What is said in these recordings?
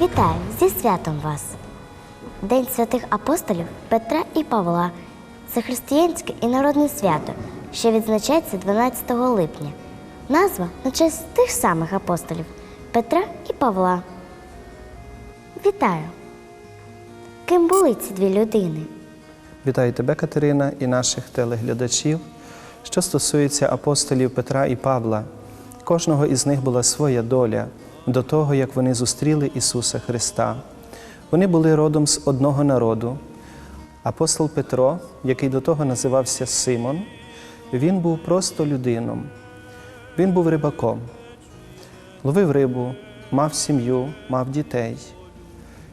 Вітаю зі святом вас! День святих апостолів Петра і Павла це християнське і народне свято, що відзначається 12 липня. Назва на честь тих самих апостолів Петра і Павла. Вітаю! Ким були ці дві людини? Вітаю тебе, Катерина, і наших телеглядачів. Що стосується апостолів Петра і Павла, кожного із них була своя доля до того, як вони зустріли Ісуса Христа. Вони були родом з одного народу. Апостол Петро, який до того називався Симон, він був просто людином. Він був рибаком, ловив рибу, мав сім'ю, мав дітей.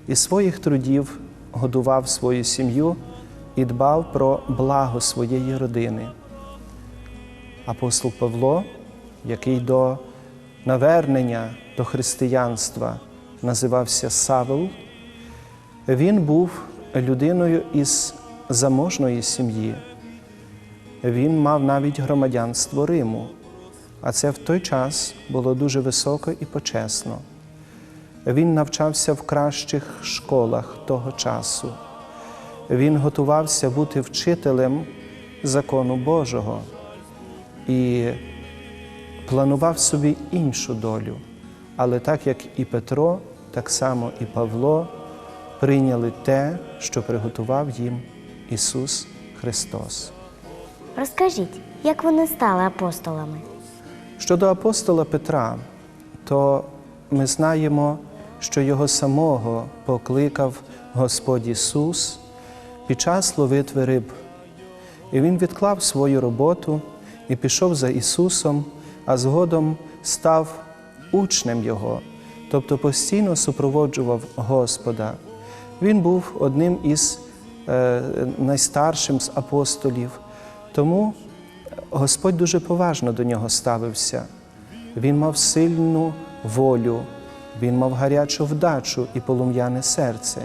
Із своїх трудів годував свою сім'ю і дбав про благо своєї родини. Апостол Павло, який до навернення до християнства називався Савел, він був людиною із заможної сім'ї. Він мав навіть громадянство Риму, а це в той час було дуже високо і почесно. Він навчався в кращих школах того часу. Він готувався бути вчителем закону Божого і планував собі іншу долю. Але так як і Петро, так само і Павло прийняли те, що приготував їм Ісус Христос. Розкажіть, як вони стали апостолами? Щодо апостола Петра, то ми знаємо, що його самого покликав Господь Ісус під час ловитви риб. І він відклав свою роботу і пішов за Ісусом, а згодом став учнем Його, тобто постійно супроводжував Господа. Він був одним із е, найстаршим з апостолів, тому Господь дуже поважно до нього ставився. Він мав сильну волю, він мав гарячу вдачу і полум'яне серце.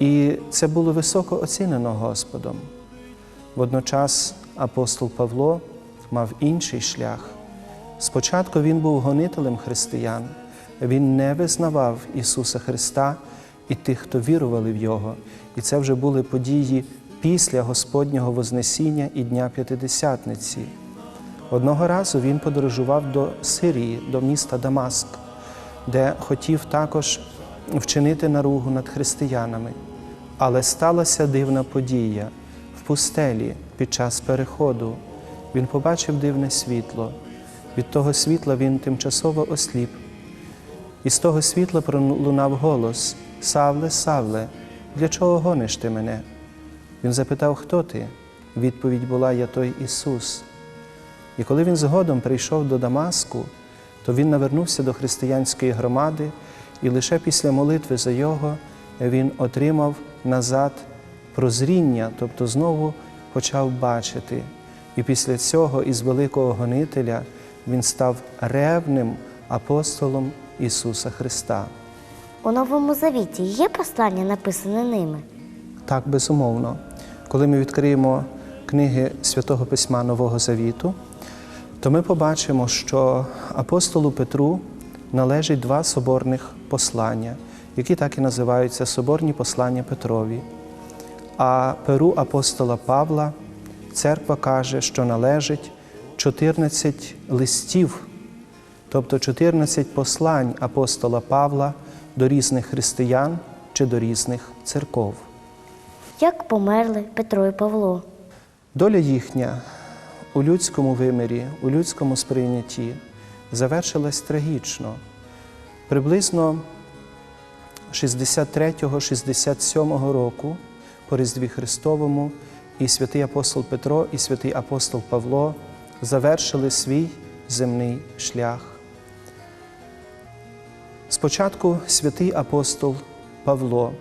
І це було високо оцінено Господом. Водночас апостол Павло мав інший шлях. Спочатку він був гонителем християн, він не визнавав Ісуса Христа і тих, хто вірували в Його. І це вже були події після Господнього Вознесіння і Дня П'ятидесятниці. Одного разу він подорожував до Сирії, до міста Дамаск, де хотів також вчинити наругу над християнами. Але сталася дивна подія в пустелі під час переходу. Він побачив дивне світло. Від того світла він тимчасово осліп. І з того світла пролунав голос: Савле, Савле, для чого гониш ти мене? Він запитав, хто ти? Відповідь була Я той Ісус. І коли він згодом прийшов до Дамаску, то він навернувся до християнської громади, і лише після молитви за його він отримав назад прозріння, тобто знову почав бачити. І після цього із великого гонителя він став ревним апостолом Ісуса Христа. У Новому Завіті є послання, написане ними? Так, безумовно. Коли ми відкриємо книги Святого Письма Нового Завіту, то ми побачимо, що апостолу Петру належить два соборних послання, які так і називаються Соборні послання Петрові. А перу апостола Павла церква каже, що належить 14 листів, тобто 14 послань апостола Павла до різних християн чи до різних церков. Як померли Петро і Павло? Доля їхня у людському вимірі, у людському сприйнятті завершилась трагічно. Приблизно 63-67 року по Різдві Христовому і святий апостол Петро, і святий апостол Павло завершили свій земний шлях. Спочатку святий апостол Павло,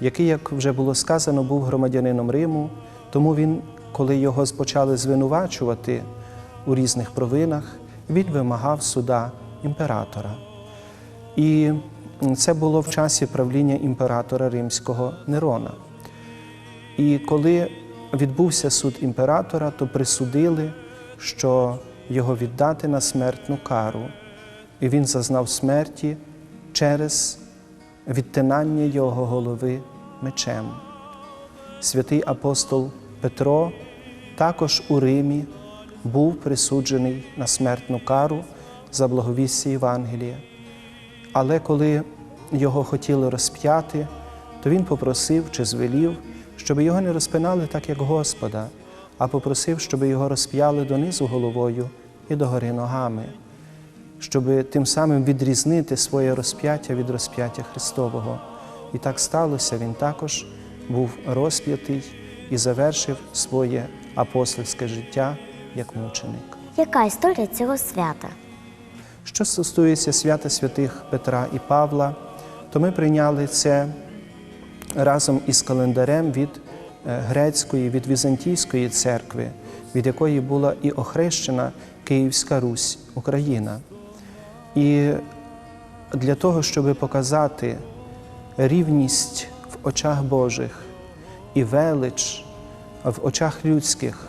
який, як вже було сказано, був громадянином Риму, тому він, коли його почали звинувачувати у різних провинах, він вимагав суда імператора. І це було в часі правління імператора римського Нерона. І коли відбувся суд імператора, то присудили, що його віддати на смертну кару. І він зазнав смерті через відтинання його голови мечем. Святий апостол Петро також у Римі був присуджений на смертну кару за благовістя Євангелія. Але коли його хотіли розп'яти, то він попросив чи звелів, щоб його не розпинали так, як Господа, а попросив, щоб його розп'яли донизу головою і догори ногами, щоб тим самим відрізнити своє розп'яття від розп'яття Христового. І так сталося, він також був розп'ятий і завершив своє апостольське життя як мученик. Яка історія цього свята? Що стосується свята святих Петра і Павла, то ми прийняли це разом із календарем від грецької, від Візантійської церкви, від якої була і охрещена Київська Русь, Україна. І для того, щоб показати рівність в очах Божих і велич в очах людських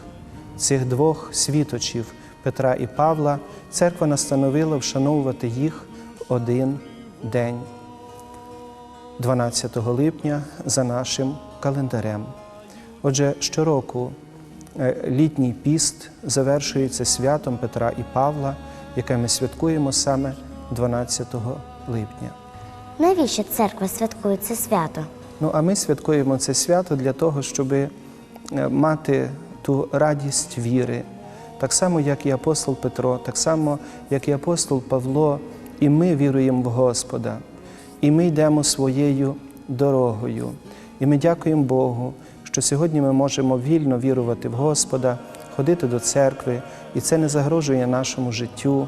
цих двох світочів Петра і Павла, церква настановила вшановувати їх в один день, 12 липня, за нашим календарем. Отже, щороку е, літній піст завершується святом Петра і Павла, яке ми святкуємо саме 12 липня. Навіщо церква святкує це свято? Ну, а ми святкуємо це свято для того, щоб мати ту радість віри, так само, як і апостол Петро, так само, як і апостол Павло, і ми віруємо в Господа, і ми йдемо своєю дорогою. І ми дякуємо Богу, що сьогодні ми можемо вільно вірувати в Господа, ходити до церкви, і це не загрожує нашому життю.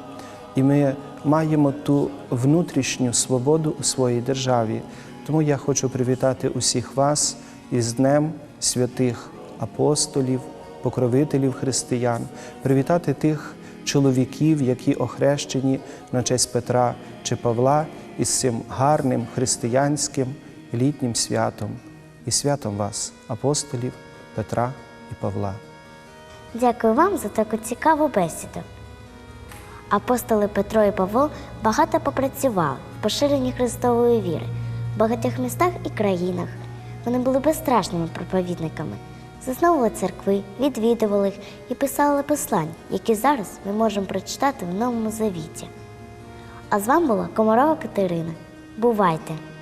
І ми маємо ту внутрішню свободу у своїй державі. Тому я хочу привітати усіх вас із Днем святих апостолів, покровителів християн, привітати тих чоловіків, які охрещені на честь Петра чи Павла із цим гарним християнським літнім святом і святом вас, апостолів Петра і Павла. Дякую вам за таку цікаву бесіду. Апостоли Петро і Павло багато попрацювали в поширенні Христової віри в багатьох містах і країнах. Вони були безстрашними проповідниками, засновували церкви, відвідували їх і писали послань, які зараз ми можемо прочитати в Новому Завіті. А з вами була Комарова Катерина. Бувайте!